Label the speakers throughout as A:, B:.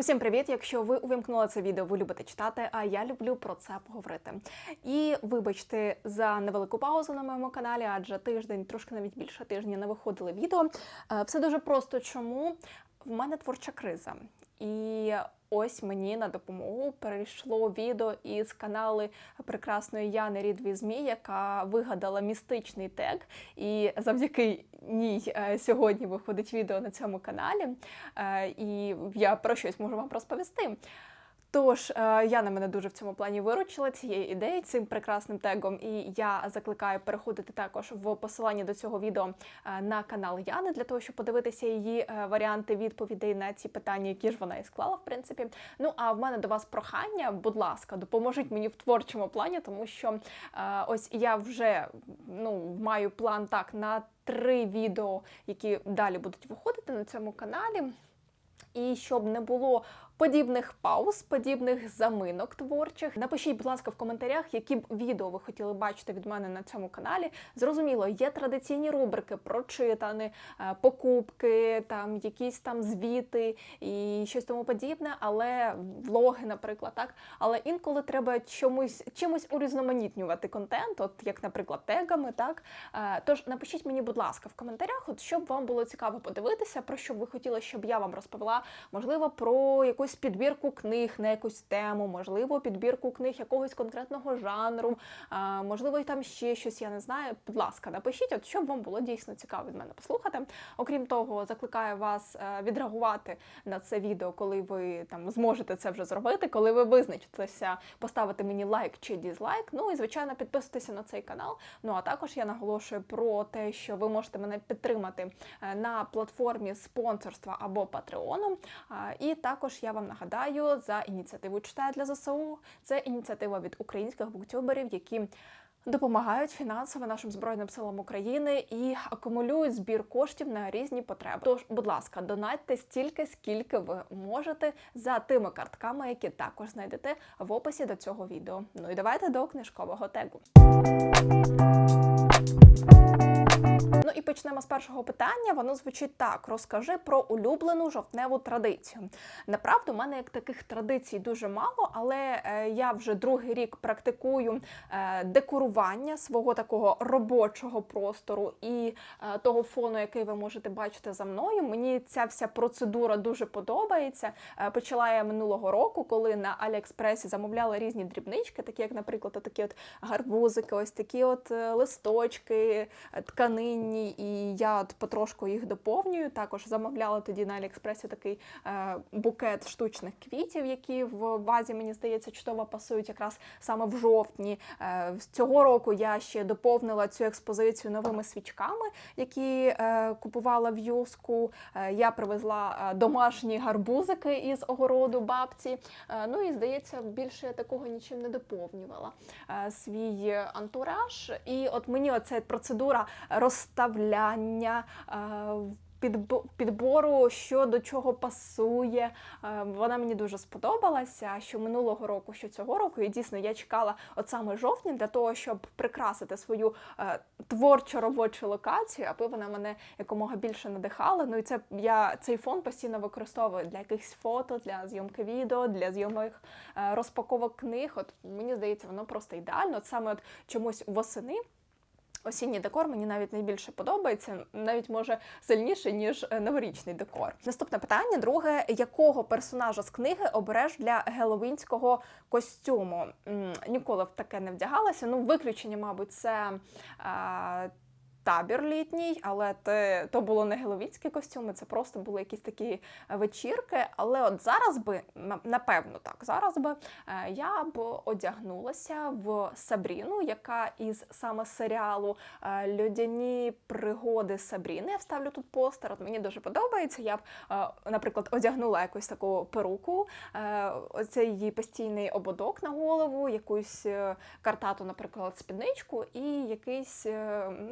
A: Усім привіт! Якщо ви увімкнули це відео, ви любите читати, а я люблю про це поговорити. І вибачте за невелику паузу на моєму каналі, адже тиждень, трошки навіть більше тижня не виходили відео. Е, Все дуже просто. Чому в мене творча криза? І ось мені на допомогу перейшло відео із каналу прекрасної Яни Рідві Змі, яка вигадала містичний тег. І завдяки ній е, сьогодні виходить відео на цьому каналі. Е, І я про щось можу вам розповісти. Тож е, Яна мене дуже в цьому плані виручила цією ідеєю, цим прекрасним тегом. І я закликаю переходити також в посиланні до цього відео е, на канал Яни для того, щоб подивитися її е, варіанти відповідей на ці питання, які ж вона і склала, в принципі. Ну а в мене до вас прохання, будь ласка, допоможіть мені в творчому плані, тому що ось я вже ну маю план так на три відео, які далі будуть виходити на цьому каналі. І щоб не було подібних пауз, подібних заминок творчих, напишіть, будь ласка, в коментарях, які б відео ви хотіли бачити від мене на цьому каналі. Зрозуміло, є традиційні рубрики прочитані, е, покупки, там якісь там звіти і щось тому подібне, але влоги, наприклад, так. Але інколи треба чомусь чимось урізноманітнювати контент, от як, наприклад, тегами, так. Е, Тож напишіть мені, будь ласка, в коментарях, от щоб вам було цікаво подивитися, про що б ви хотіли, щоб я вам розповіла, можливо, про якусь підбірку книг на якусь тему, можливо, підбірку книг якогось конкретного жанру, можливо, там ще щось, я не знаю. Будь ласка, напишіть, от щоб вам було дійсно цікаво від мене послухати. Окрім того, закликаю вас е, відреагувати на це відео, коли ви там зможете це вже зробити, коли ви визначитеся поставити мені лайк чи дізлайк. Ну і звичайно підписуйтеся на цей канал. Ну а також я наголошую про те, що ви можете мене підтримати е, на платформі спонсорства або Патреону. І також я вам нагадаю за ініціативу «Читаю для ЗСУ. Це ініціатива від українських буктюберів, які допомагають фінансово нашим збройним силам України і акумулюють збір коштів на різні потреби. Тож, будь ласка, донатьте стільки, скільки ви можете за тими картками, які також знайдете в описі до цього відео. Ну і давайте до книжкового тегу. Ну і почнемо з першого питання. Воно звучить так: розкажи про улюблену жовтневу традицію. Направду, у мене як таких традицій дуже мало, але е, я вже другий рік практикую е, декорування свого такого робочого простору і е, того фону, який ви можете бачити за мною. Мені ця вся процедура дуже подобається. Почала я минулого року, коли на Аліекспресі замовляла різні дрібнички, такі як, наприклад, такі от гарбузики, ось такі от листочки, е, тканинні, і я от потрошку їх доповнюю. Також замовляла тоді на Аліекспресі такий е, букет штучних квітів, які в вазі, мені здається, чудово пасують якраз саме в жовтні. Е, цього року я ще доповнила цю експозицію новими свічками, які е, купувала в юску. Я привезла домашні гарбузики із огороду бабці. Ну і здається, більше я такого нічим не доповнювала свій антураж. І от мені оця процедура розставляння. Е, підбо- Підбору, що до чого пасує. Е, Вона мені дуже сподобалася. Що минулого року, що цього року, і дійсно я чекала от саме жовтня для того, щоб прикрасити свою е, творчо робочу локацію, аби вона мене якомога більше надихала. Ну і це я цей фон постійно використовую для якихось фото, для зйомки відео, для зйомок е, розпаковок книг. От мені здається, воно просто ідеально. От саме от чомусь восени. Осінній декор мені навіть найбільше подобається, навіть може сильніше, ніж е, новорічний декор. Наступне питання: друге, якого персонажа з книги обереш для геловінського костюму? Ніколи в таке не вдягалася. Ну, виключення, мабуть, це. е, Табір літній, але те, то було не геловінські костюми, це просто були якісь такі е, вечірки. Але от зараз би, напевно, так, зараз би е, я б одягнулася в Сабріну, яка із саме серіалу е, Льодяні пригоди Сабріни. Я вставлю тут постер. От мені дуже подобається. Я б, наприклад, одягнула якусь таку перуку, оцей її постійний ободок на голову, якусь картату, наприклад, спідничку і якийсь,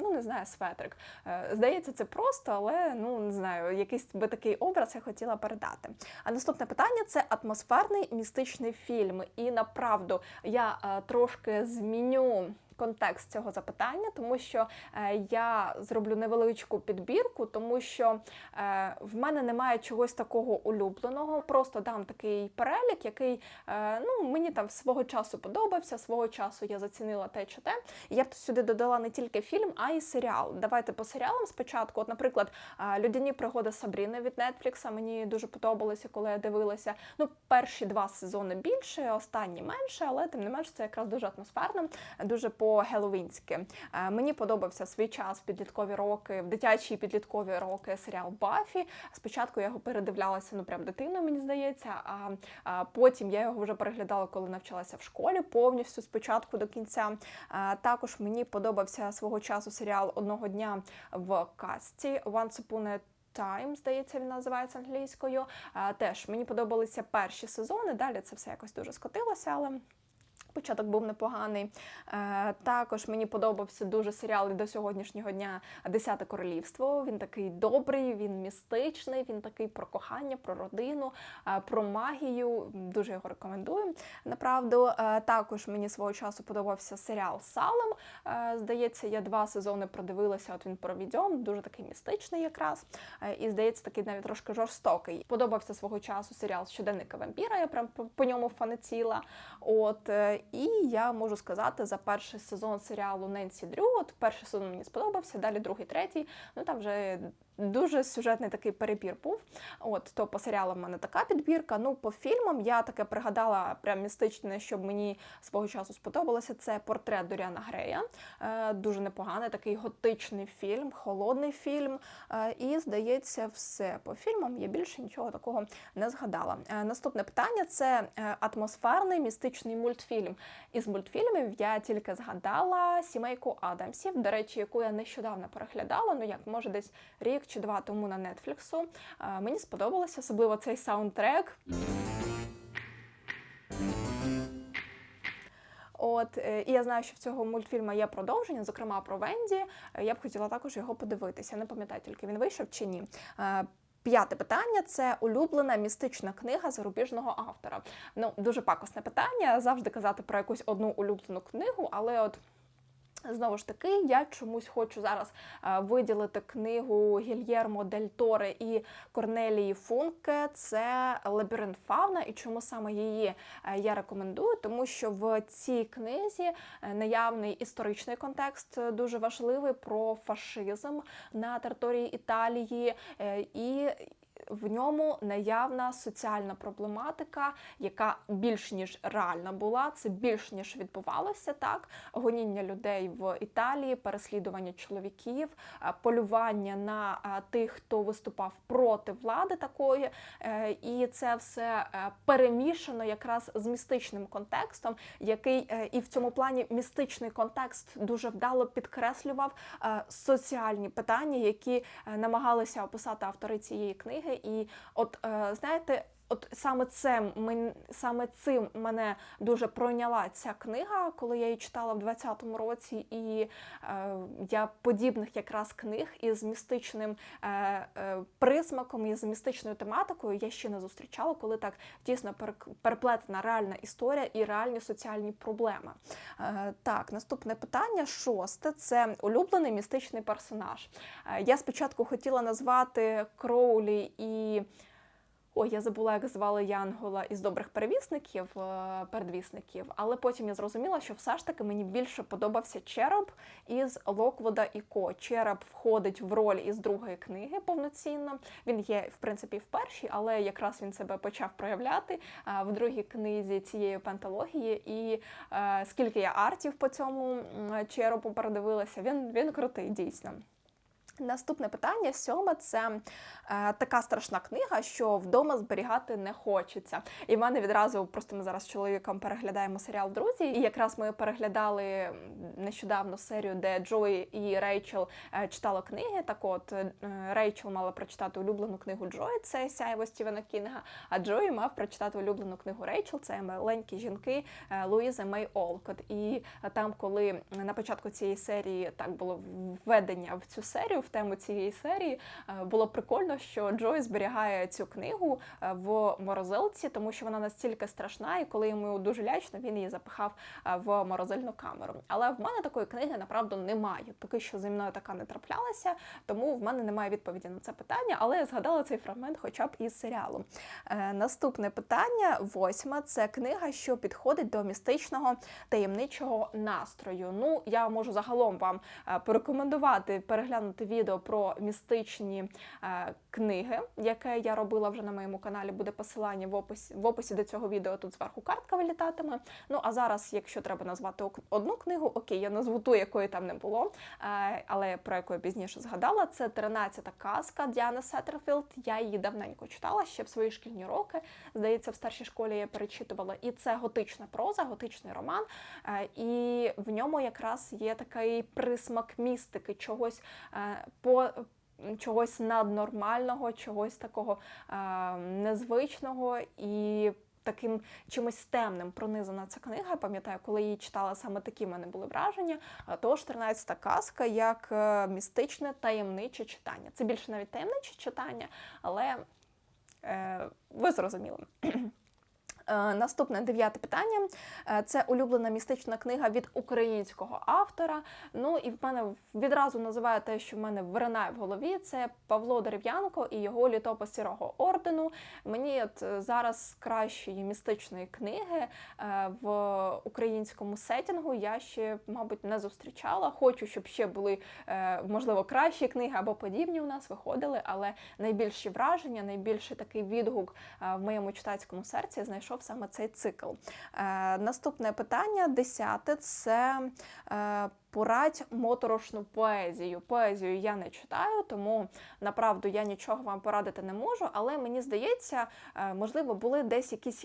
A: ну не знаю, светрик. Е, Здається, це просто, але ну не знаю, якийсь би такий образ я хотіла передати. А наступне питання це атмосферний містичний фільм. І направду я е, трошки зміню контекст цього запитання, тому що е, я зроблю невеличку підбірку, тому що е, в мене немає чогось такого улюбленого. Просто дам такий перелік, який е, ну, мені там свого часу подобався, свого часу я зацінила те чи те. Я б сюди додала не тільки фільм, а й серіал. Давайте по серіалам спочатку. От, наприклад, Людяні пригоди Сабріни від Netflix мені дуже подобалося, коли я дивилася. Ну, перші два сезони більше, останні менше, але тим не менш це якраз дуже атмосферно, дуже по-геловінськи. Е, Мені подобався свій час підліткові роки, в дитячі підліткові роки серіал Бафі. Спочатку я його передивлялася, ну прям дитиною, мені здається. А, потім я його вже переглядала, коли навчалася в школі, повністю спочатку до кінця. Також мені подобався свого часу серіал одного дня в касті Once Upon a Time, здається, він називається англійською. Теж мені подобалися перші сезони. Далі це все якось дуже скотилося, але. Початок був непоганий. Е, також мені подобався дуже серіал і до сьогоднішнього дня Десяте королівство. Він такий добрий, він містичний, він такий про кохання, про родину, е, про магію. Дуже його рекомендую. Направду, Е, також мені свого часу подобався серіал Салем. Здається, я два сезони продивилася. От він про відьом, дуже такий містичний якраз. І здається, такий навіть трошки жорстокий. Подобався свого часу серіал Щоденника вампіра. Я прям по, ньому фанатіла. От і я можу сказати за перший сезон серіалу Ненсі Дрю. От перший сезон мені сподобався, далі другий, третій. Ну там вже дуже сюжетний такий перебір був. От то по серіалам в мене така підбірка. Ну по фільмам я таке пригадала прям містичне, щоб мені свого часу сподобалося. Це портрет Доріана Грея. Е, дуже непоганий, такий готичний фільм, холодний фільм. Е, і здається, все по фільмам я більше нічого такого не згадала. Е, наступне питання це е, атмосферний містичний мультфільм. Із мультфільмів я тільки згадала сімейку Адамсів, до речі, яку я нещодавно переглядала. Ну як може десь рік чи два тому на Нетфліксу. Е, Мені сподобалося, особливо цей саундтрек. От е, і я знаю, що в цього мультфільму є продовження, зокрема про Венді. Е, Я б хотіла також його подивитися. Не пам'ятаю, тільки він вийшов чи ні. П'яте питання це улюблена містична книга зарубіжного автора. Ну, дуже пакосне питання. Завжди казати про якусь одну улюблену книгу, але от. Знову ж таки, я чомусь хочу зараз е, виділити книгу Гільєрмо Дель Торе і Корнелії Функе. Це Лабіринт Фавна. І чому саме її е, я рекомендую? Тому що в цій книзі е, наявний історичний контекст дуже важливий про фашизм на території Італії і. В ньому наявна соціальна проблематика, яка більш ніж реальна була, це більш ніж відбувалося так. Гоніння людей в Італії, переслідування чоловіків, е, полювання на е, тих, хто виступав проти влади такої, Е, і це все перемішано якраз з містичним контекстом, який і в цьому плані містичний контекст дуже вдало підкреслював соціальні питання, які намагалися описати автори цієї книги. І от е, знаєте. От саме це мен- саме цим мене дуже пройняла ця книга, коли я її читала в 20-му році, і е, я подібних якраз книг із містичним е, е, присмаком і з містичною тематикою я ще не зустрічала, коли так дійсно переплетена реальна історія і реальні соціальні проблеми. Е, так, наступне питання, шосте це улюблений містичний персонаж. Е, я спочатку хотіла назвати Кроулі і. Ой, я забула, як звали Янгола із добрих перевісників, е, передвісників, але потім я зрозуміла, що все ж таки мені більше подобався череп із Локвуда і Ко. Череп входить в роль із другої книги повноцінно. Він є, в принципі, в першій, але якраз він себе почав проявляти е, в другій книзі цієї пенталогії. І е, скільки я артів по цьому черепу передивилася, він, він крутий дійсно. Наступне питання, сьоме, це е, така страшна книга, що вдома зберігати не хочеться. І в мене відразу просто ми зараз з чоловіком переглядаємо серіал Друзі. І якраз ми переглядали нещодавно серію, де Джої і Рейчел е, читали книги. Так от е, Рейчел мала прочитати улюблену книгу Джої, це Сяйво Стівена Кінга. А Джої мав прочитати улюблену книгу Рейчел, це маленькі жінки е, Луїзи Мей Олкот. І там, коли на початку цієї серії так було введення в цю серію, в тему цієї серії. Е, Було прикольно, що Джой зберігає цю книгу е, в морозилці, тому що вона настільки страшна, і коли йому дуже лячно, він її запихав е, в морозильну камеру. Але в мене такої книги направду немає. Поки що зі мною така не траплялася, тому в мене немає відповіді на це питання. Але я згадала цей фрагмент, хоча б із серіалу. Наступне питання, восьме, це книга, що підходить до містичного таємничого настрою. Ну, я можу загалом вам порекомендувати переглянути відео про містичні е, книги, яке я робила вже на моєму каналі. Буде посилання в описі в описі до цього відео. Тут зверху картка вилітатиме. Ну а зараз, якщо треба назвати одну книгу, окей, я назву ту, якої там не було, е, але про яку я пізніше згадала. Це 13-та казка Діани Сеттерфілд. Я її давненько читала ще в свої шкільні роки. Здається, в старшій школі я перечитувала. І це готична проза, готичний роман. Е, І в ньому якраз є такий присмак містики, чогось по. Чогось наднормального, чогось такого е, незвичного і таким чимось темним пронизана ця книга. Пам'ятаю, коли її читала, саме такі в мене були враження. Тож 13-та казка як е, містичне таємниче читання. Це більше навіть таємниче читання, але е, ви зрозуміли. Е, Наступне дев'яте питання. Е, Це улюблена містична книга від українського автора. Ну і в мене відразу називає те, що в мене виринає в голові. Це Павло Дерев'янко і його літопис сірого ордену. Мені от е, зараз кращої містичної книги в українському сетінгу я ще, мабуть, не зустрічала. Хочу, щоб ще були можливо кращі книги або подібні у нас виходили, але найбільші враження, найбільший такий відгук в моєму читацькому серці знайшов саме цей цикл. Е, Наступне питання, десяте, це е, порадь моторошну поезію. Поезію я не читаю, тому направду я нічого вам порадити не можу. Але мені здається, е, можливо, були десь якісь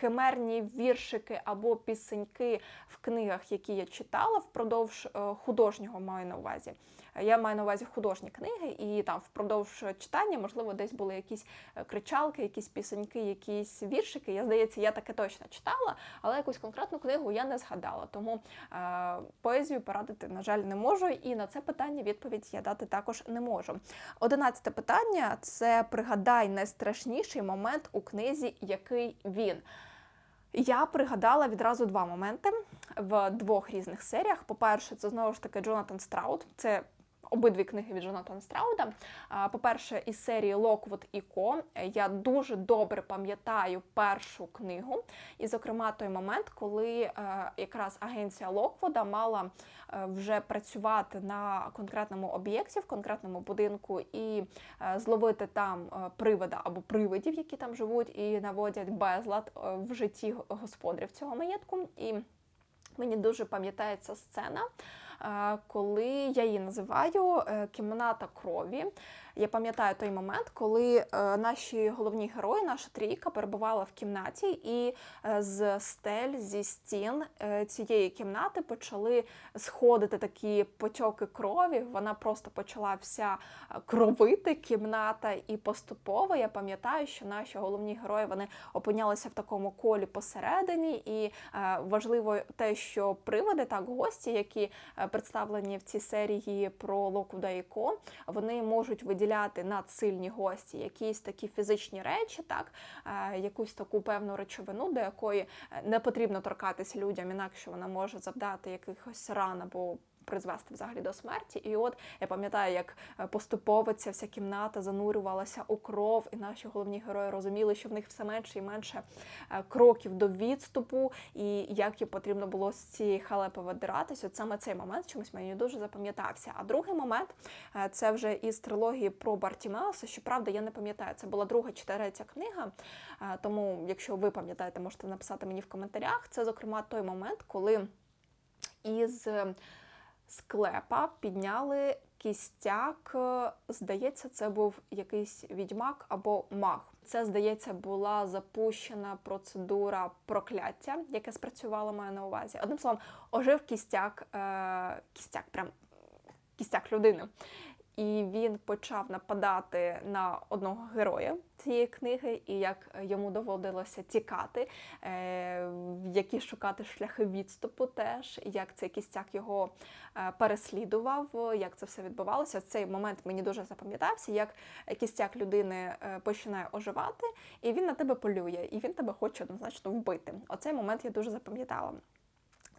A: химерні віршики або пісеньки в книгах, які я читала впродовж художнього маю на увазі. Е, Я маю на увазі художні книги, і там впродовж читання, можливо, десь були якісь е, кричалки, якісь пісеньки, якісь віршики. Я здається, я таке точно читала, але якусь конкретну книгу я не згадала. Тому е, поезію порадити, на жаль, не можу. І на це питання відповідь я дати також не можу. Одинадцяте питання це пригадай найстрашніший момент у книзі, який він. Я пригадала відразу два моменти в двох різних серіях. По-перше, це знову ж таки Джонатан Страут. Це обидві книги від Джонатана Страуда. По-перше, із серії Локвуд і Ко. Я дуже добре пам'ятаю першу книгу, і, зокрема, той момент, коли е, якраз агенція Локвуда мала е, вже працювати на конкретному об'єкті, в конкретному будинку, і е, зловити там привида або привидів, які там живуть, і наводять безлад в житті господарів цього маєтку. І Мені дуже пам'ятається сцена, коли я її називаю е, кімната крові. Я пам'ятаю той момент, коли е, наші головні герої, наша трійка, перебувала в кімнаті, і е, з стель, зі стін е, цієї кімнати почали сходити такі потьоки крові. Вона просто почала вся кровити кімната, і поступово я пам'ятаю, що наші головні герої вони опинялися в такому колі посередині, і важливо те, що приводи, так гості, які представлені в цій серії про Локуда і Ко, вони можуть виділяти надсильні гості, якісь такі фізичні речі, так е, якусь таку певну речовину, до якої е, не потрібно торкатися людям, інакше вона може завдати якихось ран або призвести взагалі до смерті. І от я пам'ятаю, як е, поступово ця вся кімната занурювалася у кров, і наші головні герої розуміли, що в них все менше і менше е, кроків до відступу, і як їм потрібно було з цієї халепи видиратися. От саме цей момент чомусь мені дуже запам'ятався. А другий момент е, це вже із трилогії про Бартімеуса. Щоправда, я не пам'ятаю, це була друга чи третя книга. Тому, якщо ви пам'ятаєте, можете написати мені в коментарях. Це, зокрема, той момент, коли із склепа підняли кістяк. е, Здається, це був якийсь відьмак або маг. Це, здається, була запущена процедура прокляття, яке спрацювало маю на увазі. Одним словом, ожив кістяк, е, кістяк, прям кістяк людини. І він почав нападати на одного героя цієї книги, і як йому доводилося тікати, е, які шукати шляхи відступу, теж як цей кістяк його е, переслідував, як це все відбувалося. Цей момент мені дуже запам'ятався, як кістяк людини е, починає оживати, і він на тебе полює, і він тебе хоче однозначно вбити. Оцей момент я дуже запам'ятала.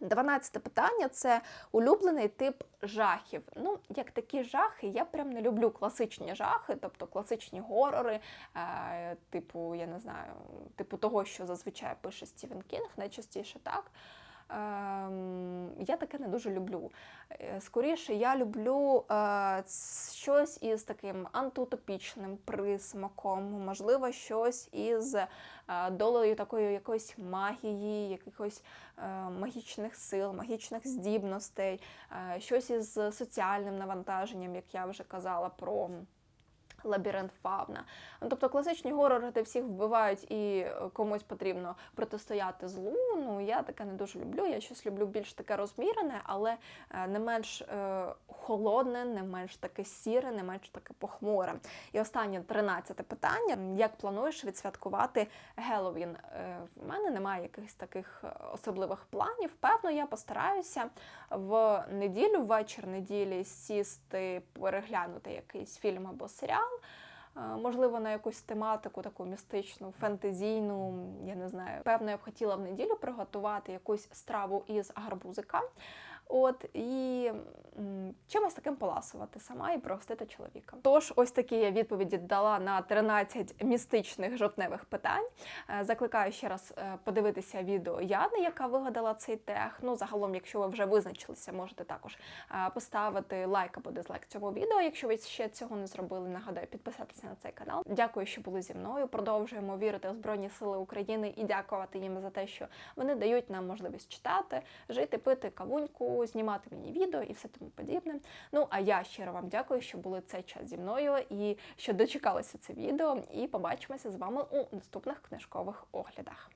A: Дванадцяте питання це улюблений тип жахів. Ну, як такі жахи, я прям не люблю класичні жахи, тобто класичні горори, е, типу, я не знаю, типу того, що зазвичай пише Стівен Кінг, найчастіше так. Ем, я таке не дуже люблю. Е, Скоріше, я люблю е, щось із таким антиутопічним присмаком, можливо, щось із е, долею такої якоїсь магії, якихось магічних сил, магічних здібностей, щось із соціальним навантаженням, як я вже казала про. Лабіринт фавна. Ну, Тобто класичні горори, де всіх вбивають і е, комусь потрібно протистояти злу. Ну я таке не дуже люблю. Я щось люблю більш таке розмірене, але е, не менш е, холодне, не менш таке сіре, не менш таке похмуре. І останнє тринадцяте питання: як плануєш відсвяткувати Геловін? В мене немає якихось таких особливих планів. Певно, я постараюся в неділю, вечір неділі сісти, переглянути якийсь фільм або серіал. Е, Можливо, на якусь тематику, таку містичну, фентезійну, я не знаю. Певно, я б хотіла в неділю приготувати якусь страву із гарбузика. От і чимось таким поласувати сама і пригостити чоловіка. Тож, ось такі я відповіді дала на 13 містичних жовтневих питань. Е, Закликаю ще раз е, подивитися відео Яни, яка вигадала цей тех. Ну, загалом, якщо ви вже визначилися, можете також е, поставити лайк або дизлайк цьому відео. Якщо ви ще цього не зробили, нагадаю, підписатися на цей канал. Дякую, що були зі мною. Продовжуємо вірити в Збройні Сили України і дякувати їм за те, що вони дають нам можливість читати, жити, пити кавуньку, знімати мені відео і все тому подібне. Ну а я щиро вам дякую, що були цей час зі мною і що дочекалися це відео. І побачимося з вами у наступних книжкових оглядах.